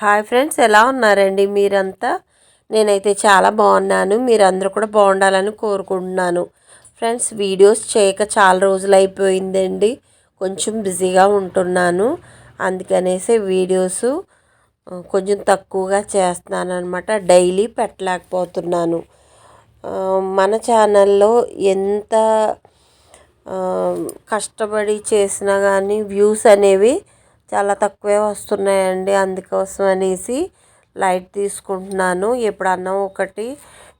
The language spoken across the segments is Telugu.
హాయ్ ఫ్రెండ్స్ ఎలా ఉన్నారండి మీరంతా? నేనైతే చాలా బాగున్నాను. మీరందరూ కూడా బాగుండాలని కోరుకుంటున్నాను. ఫ్రెండ్స్ వీడియోస్ చేయక చాలా రోజులు అయిపోయిందండి. కొంచెం బిజీగా ఉంటున్నాను. అందుకనేసి వీడియోస్ కొంచెం తక్కువగా చేస్తున్నాను అనమాట డైలీ పెట్టలేకపోతున్నాను. మన ఛానల్లో ఎంత కష్టపడి చేసినా కానీ వ్యూస్ అనేవి చాలా తక్కువే వస్తున్నాయండి. అందుకోసం అనేసి లైట్ తీసుకుంటున్నాను. ఎప్పుడన్నా ఒకటి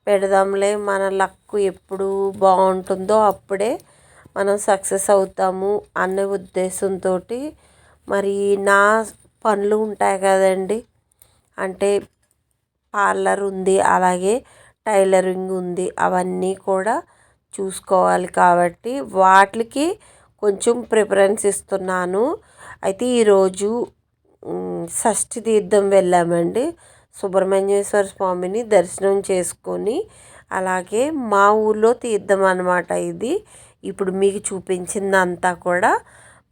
పెడదాంలే. మన లక్ ఎప్పుడు బాగుంటుందో అప్పుడే మనం సక్సెస్ అవుతాము అనే ఉద్దేశంతో మరి నా పనులు ఉంటాయి కదండి. అంటే పార్లర్ ఉంది అలాగే టైలరింగ్ ఉంది అవన్నీ కూడా చూసుకోవాలి కాబట్టి వాటికి కొంచెం ప్రిఫరెన్స్ ఇస్తున్నాను. అయితే ఈరోజు షష్ఠి తీర్థం వెళ్ళామండి. సుబ్రహ్మణ్యేశ్వర స్వామిని దర్శనం చేసుకొని అలాగే మా ఊళ్ళో తీర్థం అనమాట ఇది. ఇప్పుడు మీకు చూపించిందంతా కూడా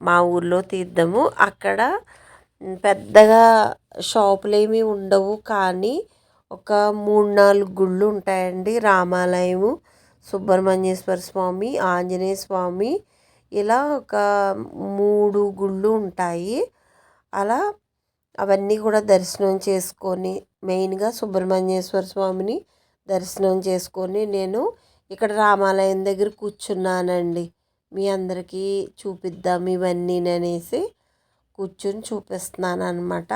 మా ఊళ్ళో తీర్థము. అక్కడ పెద్దగా షాపులు ఏమీ ఉండవు కానీ ఒక మూడు నాలుగు గుళ్ళు ఉంటాయండి. రామాలయము సుబ్రహ్మణ్యేశ్వర స్వామి ఆంజనేయ స్వామి ఇలా ఒక మూడు గుళ్ళు ఉంటాయి. అలా అవన్నీ కూడా దర్శనం చేసుకొని మెయిన్గా సుబ్రహ్మణ్యేశ్వర స్వామిని దర్శనం చేసుకొని నేను ఇక్కడ రామాలయం దగ్గర కూర్చున్నానండి. మీ అందరికీ చూపిద్దాం ఇవన్నీ అనేసి కూర్చొని చూపిస్తున్నాను అనమాట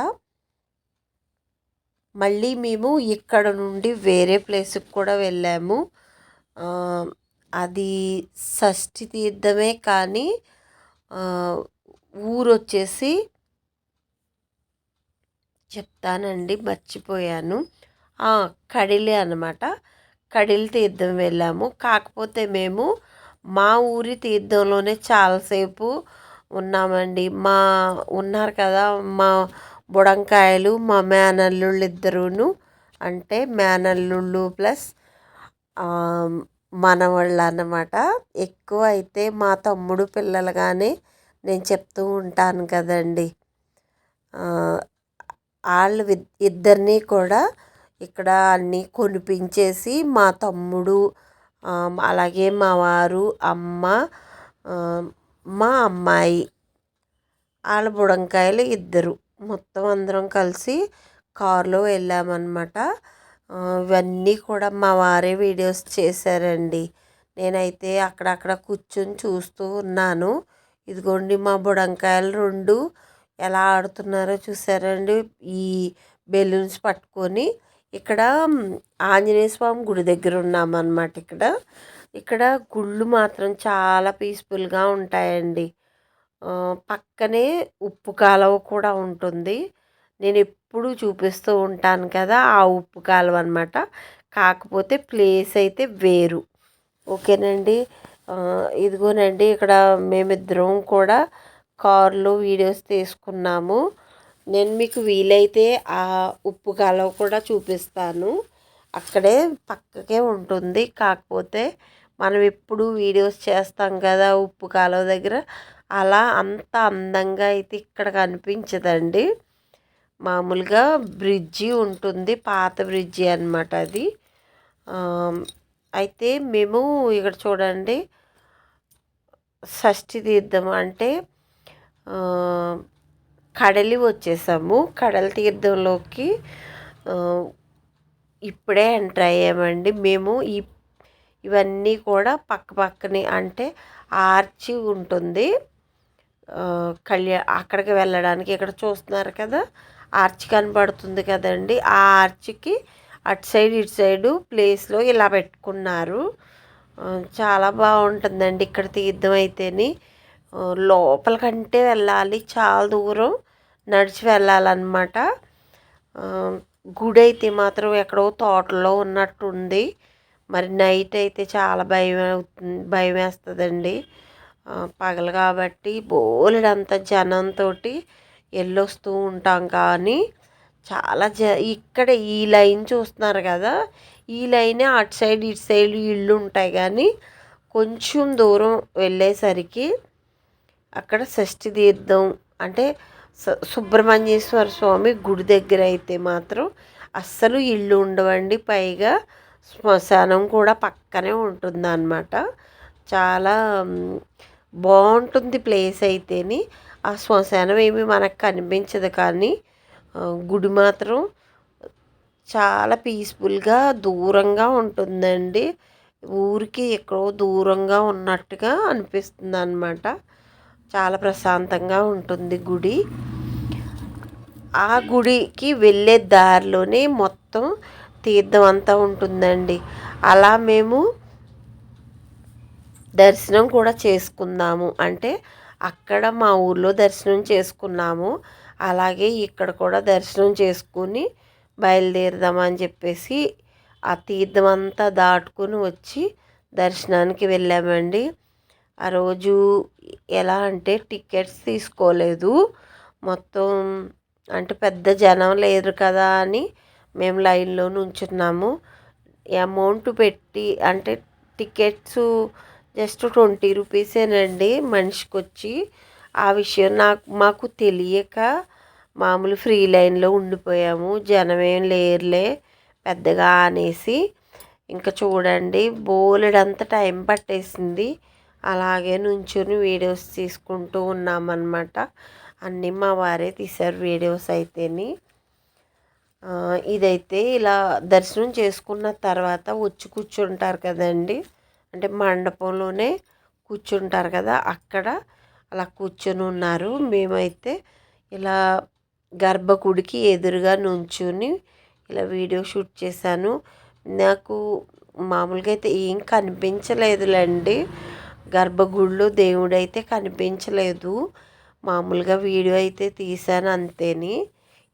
మళ్ళీ మేము ఇక్కడ నుండి వేరే ప్లేస్కి కూడా వెళ్ళాము. అది షష్ఠి తీర్థమే కానీ ఊరు వచ్చేసి చెప్తానండి మర్చిపోయాను. కడిలే అనమాట కడిలి తీర్థం వెళ్ళాము. కాకపోతే మేము మా ఊరి తీర్థంలోనే చాలాసేపు ఉన్నామండి. మా ఉన్నారు కదా మా బుడంకాయలు మా మేనల్లుళ్ళు ఇద్దరును అంటే మేనల్లుళ్ళు ప్లస్ మనవాళ్ళు అన్నమాట ఎక్కువ అయితే మా తమ్ముడు పిల్లలుగానే నేను చెప్తూ ఉంటాను కదండి. వాళ్ళు ఇద్దరినీ ఇద్దరిని కూడా ఇక్కడ అన్నీ కొనిపించేసి మా తమ్ముడు అలాగే మా వారు అమ్మ మా అమ్మాయి వాళ్ళ బుడంకాయలు ఇద్దరు. మొత్తం అందరం కలిసి కారులో వెళ్ళామన్నమాట. ఇవన్నీ కూడా మా వారే వీడియోస్ చేశారండి. నేనైతే అక్కడక్కడ కూర్చొని చూస్తూ ఉన్నాను. ఇదిగోండి మా బుడంకాయలు రెండు ఎలా ఆడుతున్నారో చూసారండి ఈ బెలూన్స్ పట్టుకొని ఇక్కడ ఆంజనేయ స్వామి గుడి దగ్గర ఉన్నామన్నమాట ఇక్కడ. ఇక్కడ గుళ్ళు మాత్రం చాలా పీస్ఫుల్గా ఉంటాయండి. పక్కనే ఉప్పు కాలువ కూడా ఉంటుంది. నేను ఎప్పుడూ చూపిస్తూ ఉంటాను కదా ఆ ఉప్పు కాలువ అనమాట కాకపోతే ప్లేస్ అయితే వేరు. ఓకేనండి? ఇదిగోనండి ఇక్కడ మేమిద్దరం కూడా కార్లో వీడియోస్ తీసుకున్నాము. నేను మీకు వీలైతే ఆ ఉప్పు కాలువ కూడా చూపిస్తాను. అక్కడే పక్కకే ఉంటుంది. కాకపోతే మనం ఎప్పుడు వీడియోస్ చేస్తాం కదా ఉప్పు కాలువ దగ్గర. అలా అంత అందంగా అయితే ఇక్కడ కనిపించదండి. మామూలుగా బ్రిడ్జి ఉంటుంది పాత బ్రిడ్జి అన్నమాట అది. అయితే మేము ఇక్కడ చూడండి షష్ఠి తీర్థం అంటే కడలి వచ్చేసాము. కడల తీర్థంలోకి ఇప్పుడే ఎంటర్ అయ్యామండి. మేము ఈ ఇవన్నీ కూడా పక్క పక్కనే అంటే ఆర్చి ఉంటుంది. ఆ, కళ్యాణ అక్కడికి వెళ్ళడానికి ఇక్కడ చూస్తున్నారు కదా ఆర్చ్ కనబడుతుంది కదండి. ఆ ఆర్చ్కి అటు సైడ్ ఇటు సైడు ప్లేస్లో ఇలా పెట్టుకున్నారు. చాలా బాగుంటుందండి ఇక్కడ తీర్థం అయితేని. లోపలికంటే వెళ్ళాలి చాలా దూరం నడిచి వెళ్ళాలన్నమాట. గుడి అయితే మాత్రం ఎక్కడో తోటలో ఉన్నట్టుంది. మరి నైట్ అయితే చాలా భయం అవుతుంది భయం వేస్తుందండి పగలు కాబట్టి బోలెడంత జనంతో వెళ్ళొస్తూ ఉంటాం కానీ చాలా జ ఇక్కడ ఈ లైన్ చూస్తున్నారు కదా ఈ లైనే అటు సైడ్ ఇటు సైడ్ ఇళ్ళు ఉంటాయి కానీ కొంచెం దూరం వెళ్ళేసరికి అక్కడ షష్ఠి తీర్థం అంటే స- సుబ్రహ్మణ్యేశ్వర స్వామి గుడి దగ్గర అయితే మాత్రం అస్సలు ఇల్లు ఉండవండి. పైగా శ్మశానం కూడా పక్కనే ఉంటుందన్నమాట. చాలా బాగుంటుంది ప్లేస్ అయితేని. ఆ శ్మశానం ఏమి మనకు కనిపించదు కానీ గుడి మాత్రం చాలా పీస్ఫుల్గా దూరంగా ఉంటుందండి. ఊరికి ఎక్కడో దూరంగా ఉన్నట్టుగా అనిపిస్తుంది అనమాట చాలా ప్రశాంతంగా ఉంటుంది గుడి. ఆ గుడికి వెళ్ళే దారిలోనే మొత్తం తీర్థం అంతా ఉంటుందండి. అలా మేము దర్శనం కూడా చేసుకుందాము. అంటే అక్కడ మా ఊర్లో దర్శనం చేసుకున్నాము. అలాగే ఇక్కడ కూడా దర్శనం చేసుకుని బయలుదేరదామని చెప్పేసి ఆ తీర్థం అంతా దాటుకుని వచ్చి దర్శనానికి వెళ్ళామండి. ఆ రోజు ఎలా అంటే టికెట్స్ తీసుకోలేదు. మొత్తం అంటే పెద్ద జనం లేరు కదా అని మేము లైన్లో నుంచున్నాము అమౌంట్ పెట్టి అంటే టికెట్స్ జస్ట్ ట్వంటీ రూపీసేనండి మనిషికి వచ్చి ఆ విషయం నాకు మాకు తెలియక మామూలు ఫ్రీ లైన్లో ఉండిపోయాము. జనమేం లేరులే పెద్దగా అనేసి. ఇంకా చూడండి బోలెడంత టైం పట్టేసింది. అలాగే నుంచుని వీడియోస్ తీసుకుంటూ ఉన్నామన్నమాట. అన్నీ మా వారే తీశారు వీడియోస్ అయితేని. ఇదైతే ఇలా దర్శనం చేసుకున్న తర్వాత వచ్చి కూర్చుంటారు కదండి. అంటే మండపంలోనే కూర్చుంటారు కదా అక్కడ అలా కూర్చొని ఉన్నారు. మేమైతే ఇలా గర్భగుడికి ఎదురుగా నుంచుని ఇలా వీడియో షూట్ చేశాను. నాకు మామూలుగా అయితే ఏం కనిపించలేదులేండి. గర్భగుడిలో దేవుడైతే కనిపించలేదు. మామూలుగా వీడియో అయితే తీశాను అంతేని.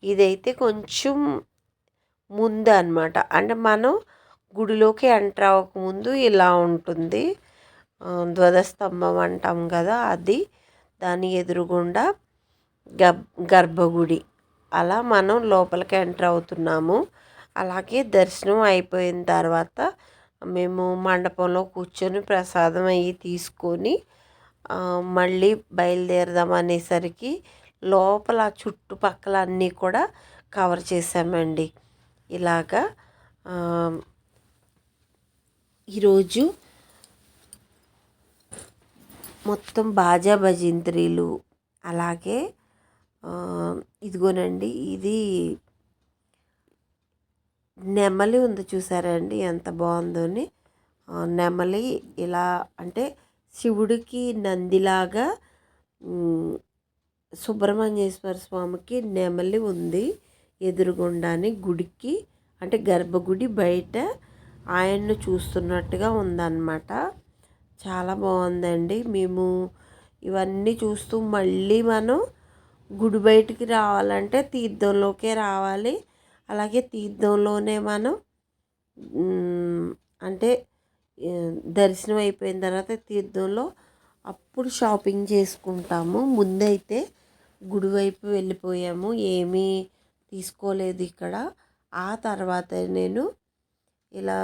ఇదైతే కొంచెం ముందు అనమాట అంటే మనం గుడిలోకి ఎంటర్ అవ్వకముందు ఇలా ఉంటుంది. ధ్వజస్తంభం అంటాం కదా అది. దాని ఎదురుగుండా గబ్ గర్భగుడి. అలా మనం లోపలికి ఎంటర్ అవుతున్నాము. అలాగే దర్శనం అయిపోయిన తర్వాత మేము మండపంలో కూర్చొని ప్రసాదం అవి తీసుకొని మళ్ళీ బయలుదేరదాం అనేసరికి లోపల చుట్టుపక్కల అన్నీ కూడా కవర్ చేసామండి ఇలాగా ఈరోజు మొత్తం బాజా భజంత్రీలు అలాగే ఇదిగోనండి ఇది నెమలి ఉంది చూసారండి ఎంత బాగుందోని అని. నెమలి ఇలా అంటే శివుడికి నందిలాగా సుబ్రహ్మణ్యేశ్వర స్వామికి నెమలి ఉంది ఎదురుగుండాని గుడికి అంటే గర్భగుడి బయట ఆయన్ను చూస్తున్నట్టుగా ఉందన్నమాట. చాలా బాగుందండి. మేము ఇవన్నీ చూస్తూ మళ్ళీ మనం గుడి బయటికి రావాలంటే తీర్థంలోకే రావాలి. అలాగే తీర్థంలోనే మనం అంటే దర్శనం అయిపోయిన తర్వాత తీర్థంలో అప్పుడు షాపింగ్ చేసుకుంటాము. ముందైతే గుడి వైపు వెళ్ళిపోయాము. ఏమీ తీసుకోలేదు ఇక్కడ. ఆ తర్వాత నేను ఇలా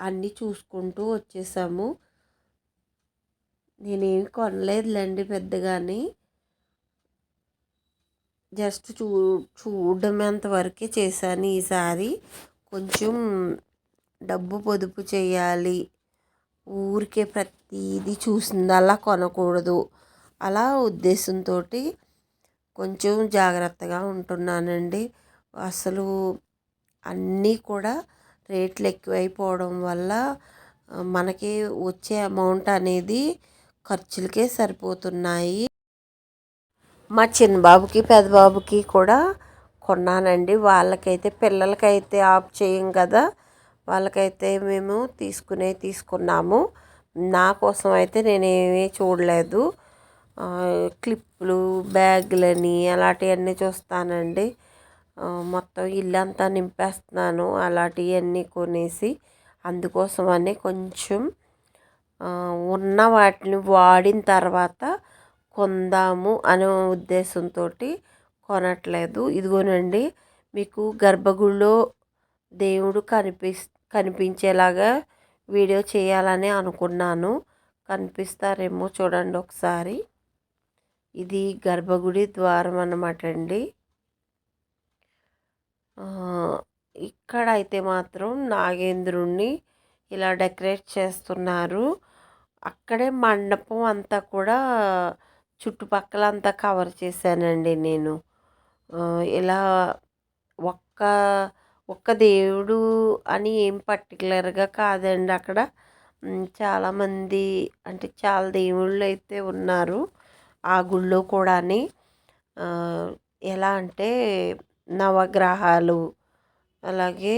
అన్నీ చూసుకుంటూ వచ్చేసాము. నేనేమి కొనలేదులేండి పెద్దగాని. జస్ట్ చూ చూడడం అంతవరకే చేశాను ఈసారి. కొంచెం డబ్బు పొదుపు చేయాలి. ఊరికే ప్రతిదీ చూసిందల్లా కొనకూడదు. అలా ఉద్దేశంతో కొంచెం జాగ్రత్తగా ఉంటున్నానండి. అసలు అన్నీ కూడా రేట్లు ఎక్కువైపోవడం వల్ల మనకి వచ్చే అమౌంట్ అనేది ఖర్చులకే సరిపోతున్నాయి. మా చిన్న బాబుకి పెద్ద బాబుకి కూడా కొన్నానండి. వాళ్ళకైతే పిల్లలకైతే ఆఫ్ చేయం కదా. వాళ్ళకైతే మేము తీసుకునే తీసుకున్నాము. నా కోసం అయితే నేనేమీ చూడలేదు. క్లిప్లు క్లిప్పులు బ్యాగులని అలాంటివన్నీ చూస్తానండి. మొత్తం ఇల్లంతా నింపేస్తున్నాను. అలాంటివన్నీ కొనేసి అందుకోసమని కొంచెం ఉన్న వాటిని వాడిన తర్వాత కొందాము అనే ఉద్దేశంతో కొనట్లేదు. ఇదిగోనండి మీకు గర్భగుడిలో దేవుడు కనిపిస్ కనిపించేలాగా వీడియో చేయాలని అనుకున్నాను. కనిపిస్తారేమో చూడండి ఒకసారి. ఇది గర్భగుడి ద్వారం అన్నమాట అండి ఇక్కడ అయితే మాత్రం నాగేంద్రుణ్ణి ఇలా డెకరేట్ చేస్తున్నారు. అక్కడే మండపం అంతా కూడా చుట్టుపక్కల అంతా కవర్ చేశానండి నేను. ఇలా ఒక్క ఒక్క దేవుడు అని ఏం పర్టికులర్గా కాదండి అక్కడ. చాలామంది అంటే చాలా దేవుళ్ళు అయితే ఉన్నారు ఆ గుళ్ళో కూడా ఎలా అంటే నవగ్రహాలు అలాగే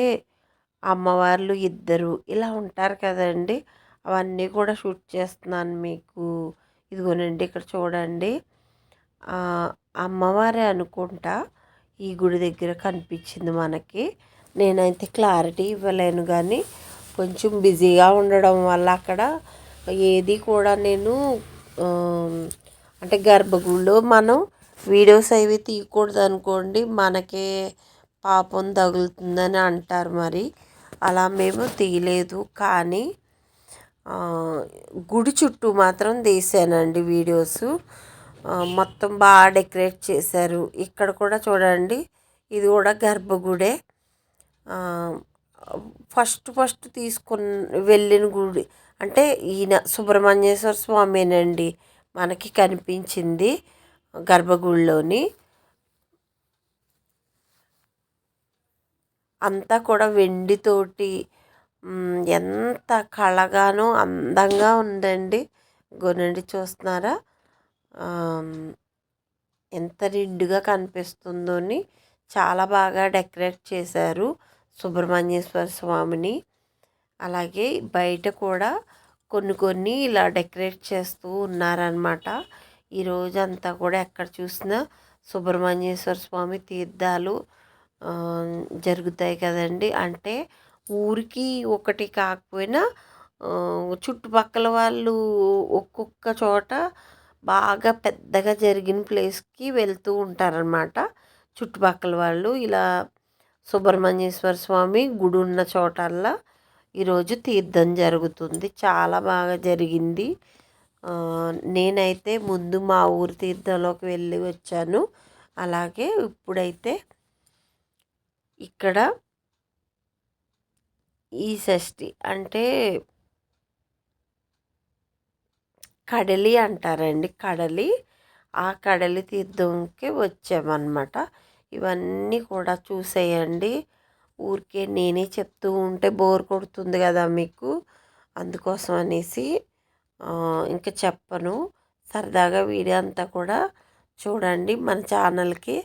అమ్మవార్లు ఇద్దరు ఇలా ఉంటారు కదండి. అవన్నీ కూడా షూట్ చేస్తున్నాను మీకు. ఇదిగోనండి ఇక్కడ చూడండి. అమ్మవారే అనుకుంటా ఈ గుడి దగ్గర కనిపించింది మనకి. నేనైతే క్లారిటీ ఇవ్వలేను కానీ కొంచెం బిజీగా ఉండడం వల్ల అక్కడ ఏది కూడా నేను అంటే గర్భగుడిలో మనం వీడియోస్ అవి తీయకూడదు అనుకోండి మనకే పాపం తగులుతుందని అంటారు మరి. అలా మేము తీయలేదు. కానీ గుడి చుట్టూ మాత్రం తీసానండి వీడియోస్. మొత్తం బాగా డెకరేట్ చేశారు. ఇక్కడ కూడా చూడండి ఇది కూడా గర్భగుడే. ఫస్ట్ ఫస్ట్ తీసుకున్న వెళ్ళిన గుడి అంటే ఈయన సుబ్రహ్మణ్యేశ్వర స్వామేనండి మనకి కనిపించింది. గర్భగుడిలోని అంతా కూడా వెండితోటి ఎంత కళగానో అందంగా ఉందండి. గొనండి చూస్తున్నారా? ఎంత నిండుగా కనిపిస్తుందోని. చాలా బాగా డెకరేట్ చేశారు సుబ్రహ్మణ్యేశ్వర స్వామిని. అలాగే బయట కూడా కొన్ని కొన్ని ఇలా డెకరేట్ చేస్తూ ఉన్నారనమాట ఈరోజంతా కూడా ఎక్కడ చూసినా సుబ్రహ్మణ్యేశ్వర స్వామి తీర్థాలు జరుగుతాయి కదండి. అంటే ఊరికి ఒకటి కాకపోయినా చుట్టుపక్కల వాళ్ళు ఒక్కొక్క చోట బాగా పెద్దగా జరిగిన ప్లేస్కి వెళ్తూ ఉంటారనమాట చుట్టుపక్కల వాళ్ళు ఇలా సుబ్రహ్మణ్యేశ్వర స్వామి గుడి ఉన్న చోటల్లా ఈరోజు తీర్థం జరుగుతుంది. చాలా బాగా జరిగింది. నేనైతే ముందు మా ఊరి తీర్థంలోకి వెళ్ళి వచ్చాను. అలాగే ఇప్పుడైతే ఇక్కడ ఈ షష్ఠి అంటే కడలి అంటారండి కడలి. ఆ కడలి తీర్థంకి వచ్చామన్నమాట. ఇవన్నీ కూడా చూసేయండి. ఊరికే నేనే చెప్తూ ఉంటే బోర్ కొడుతుంది కదా మీకు. అందుకోసం అనేసి ఇంకా చెప్పను. సరదాగా వీడియో అంతా కూడా చూడండి. మన ఛానల్కి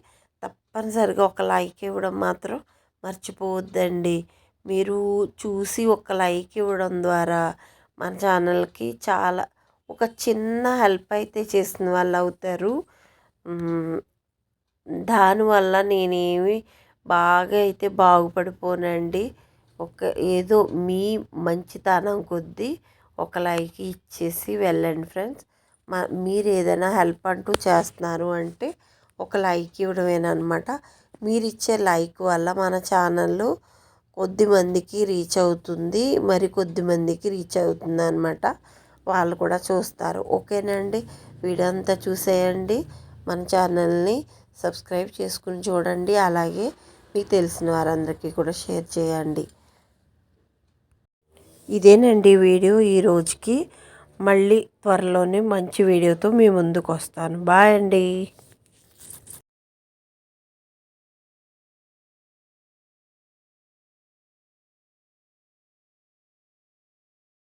తప్పనిసరిగా ఒక లైక్ ఇవ్వడం మాత్రం మర్చిపోవద్దండి. మీరు చూసి ఒక లైక్ ఇవ్వడం ద్వారా మన ఛానల్కి చాలా ఒక చిన్న హెల్ప్ అయితే చేసిన వాళ్ళు అవుతారు. దానివల్ల నేనేమి బాగా అయితే బాగుపడిపోనండి. ఒక ఏదో మీ మంచితనం కొద్దీ ఒక లైక్ ఇచ్చేసి వెళ్ళండి ఫ్రెండ్స్. మా మీరు ఏదైనా హెల్ప్ అంటూ చేస్తున్నారు అంటే ఒక లైక్ ఇవ్వడమేనమాట మీరు ఇచ్చే లైక్ వల్ల మన ఛానల్ కొద్ది మందికి రీచ్ అవుతుంది మరి కొద్ది మందికి రీచ్ అవుతుంది అనమాట వాళ్ళు కూడా చూస్తారు. ఓకేనండి. వీడియో అంతా చూసేయండి. మన ఛానల్ని సబ్స్క్రైబ్ చేసుకుని చూడండి. అలాగే మీకు తెలిసిన వారందరికీ కూడా షేర్ చేయండి. ఇదేనండి వీడియో ఈ రోజుకి. మళ్ళీ త్వరలోనే మంచి వీడియోతో మీ ముందుకు వస్తాను బాయ్ అండి.